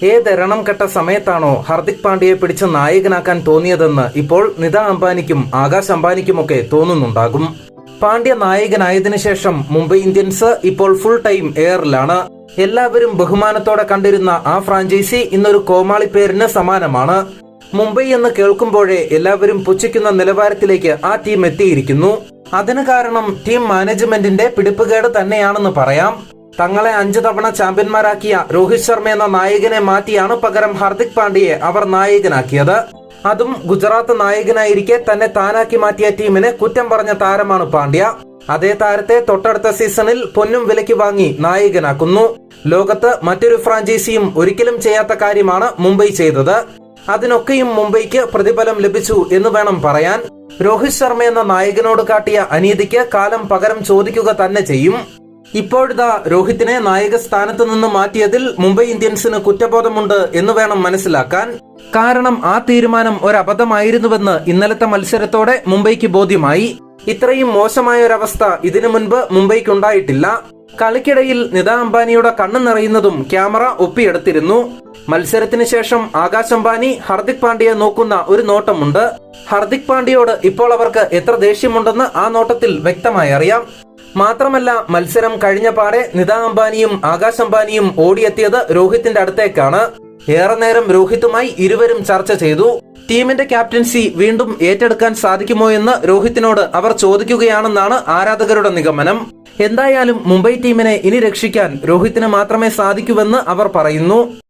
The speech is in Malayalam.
ഏതെരണം കെട്ട സമയത്താണോ ഹർദിക് പാണ്ഡ്യയെ പിടിച്ച് നായകനാക്കാൻ തോന്നിയതെന്ന് ഇപ്പോൾ നിത അംബാനിക്കും ആകാശ് അംബാനിക്കുമൊക്കെ തോന്നുന്നുണ്ടാകും. പാണ്ഡ്യ നായകനായതിനു ശേഷം മുംബൈ ഇന്ത്യൻസ് ഇപ്പോൾ ഫുൾ ടൈം എയറിലാണ് എല്ലാവരും ബഹുമാനത്തോടെ കണ്ടിരുന്ന ആ ഫ്രാഞ്ചൈസി ഇന്നൊരു കോമാളി പേരിന് സമാനമാണ്. മുംബൈ എന്ന് കേൾക്കുമ്പോഴേ എല്ലാവരും പുച്ഛിക്കുന്ന നിലവാരത്തിലേക്ക് ആ ടീം എത്തിയിരിക്കുന്നു. അതിന് കാരണം ടീം മാനേജ്മെന്റിന്റെ പിടിപ്പുകേട് തന്നെയാണെന്ന് പറയാം. തങ്ങളെ അഞ്ചു തവണ ചാമ്പ്യന്മാരാക്കിയ രോഹിത് ശർമ്മ എന്ന നായകനെ മാറ്റിയാണ് പകരം ഹാർദിക് പാണ്ഡ്യയെ അവർ നായകനാക്കിയത്. അതും ഗുജറാത്ത് നായകനായിരിക്കെ തന്നെ താനാക്കി മാറ്റിയ ടീമിനെ കുറ്റം പറഞ്ഞ താരമാണ് പാണ്ഡ്യ. അതേ താരത്തെ തൊട്ടടുത്ത സീസണിൽ പൊന്നും വിലയ്ക്ക് വാങ്ങി നായകനാക്കുന്നു. ലോകത്ത് മറ്റൊരു ഫ്രാഞ്ചൈസിയും ഒരിക്കലും ചെയ്യാത്ത കാര്യമാണ് മുംബൈ ചെയ്തത്. അതിനൊക്കെയും മുംബൈക്ക് പ്രതിഫലം ലഭിച്ചു എന്ന് വേണം പറയാൻ. രോഹിത് ശർമ്മ എന്ന നായകനോട് കാട്ടിയ അനീതിക്ക് കാലം പകരം ചോദിക്കുക തന്നെ ചെയ്യും. ഇപ്പോഴിതാ രോഹിത്തിനെ നായക സ്ഥാനത്ത് നിന്ന് മാറ്റിയതിൽ മുംബൈ ഇന്ത്യൻസിന് കുറ്റബോധമുണ്ട് എന്ന് വേണം മനസ്സിലാക്കാൻ. കാരണം ആ തീരുമാനം ഒരു ഇന്നലത്തെ മത്സരത്തോടെ മുംബൈക്ക് ബോധ്യമായി. ഇത്രയും മോശമായ ഒരവസ്ഥ ഇതിനു മുൻപ് മുംബൈക്കുണ്ടായിട്ടില്ല. കളിക്കിടയിൽ നിത അംബാനിയുടെ കണ്ണു നിറയുന്നതും ക്യാമറ ഒപ്പിയെടുത്തിരുന്നു. മത്സരത്തിന് ശേഷം ആകാശ് അംബാനി ഹർദിക് പാണ്ഡ്യയെ നോക്കുന്ന ഒരു നോട്ടമുണ്ട്. ഹർദിക് പാണ്ഡ്യയോട് ഇപ്പോൾ അവർക്ക് എത്ര ദേഷ്യമുണ്ടെന്ന് ആ നോട്ടത്തിൽ വ്യക്തമായി അറിയാം. മാത്രമല്ല മത്സരം കഴിഞ്ഞ പാടെ നിത അംബാനിയും ആകാശ് അംബാനിയും ഓടിയെത്തിയത് രോഹിത്തിന്റെ അടുത്തേക്കാണ്. ഏറെ നേരം രോഹിത്തുമായി ഇരുവരും ചർച്ച ചെയ്തു. ടീമിന്റെ ക്യാപ്റ്റൻസി വീണ്ടും ഏറ്റെടുക്കാൻ സാധിക്കുമോ എന്ന് രോഹിത്തിനോട് അവർ ചോദിക്കുകയാണെന്നാണ് ആരാധകരുടെ നിഗമനം. എന്തായാലും മുംബൈ ടീമിനെ ഇനി രക്ഷിക്കാൻ രോഹിത്തിന് മാത്രമേ സാധിക്കൂവെന്ന് അവർ പറയുന്നു.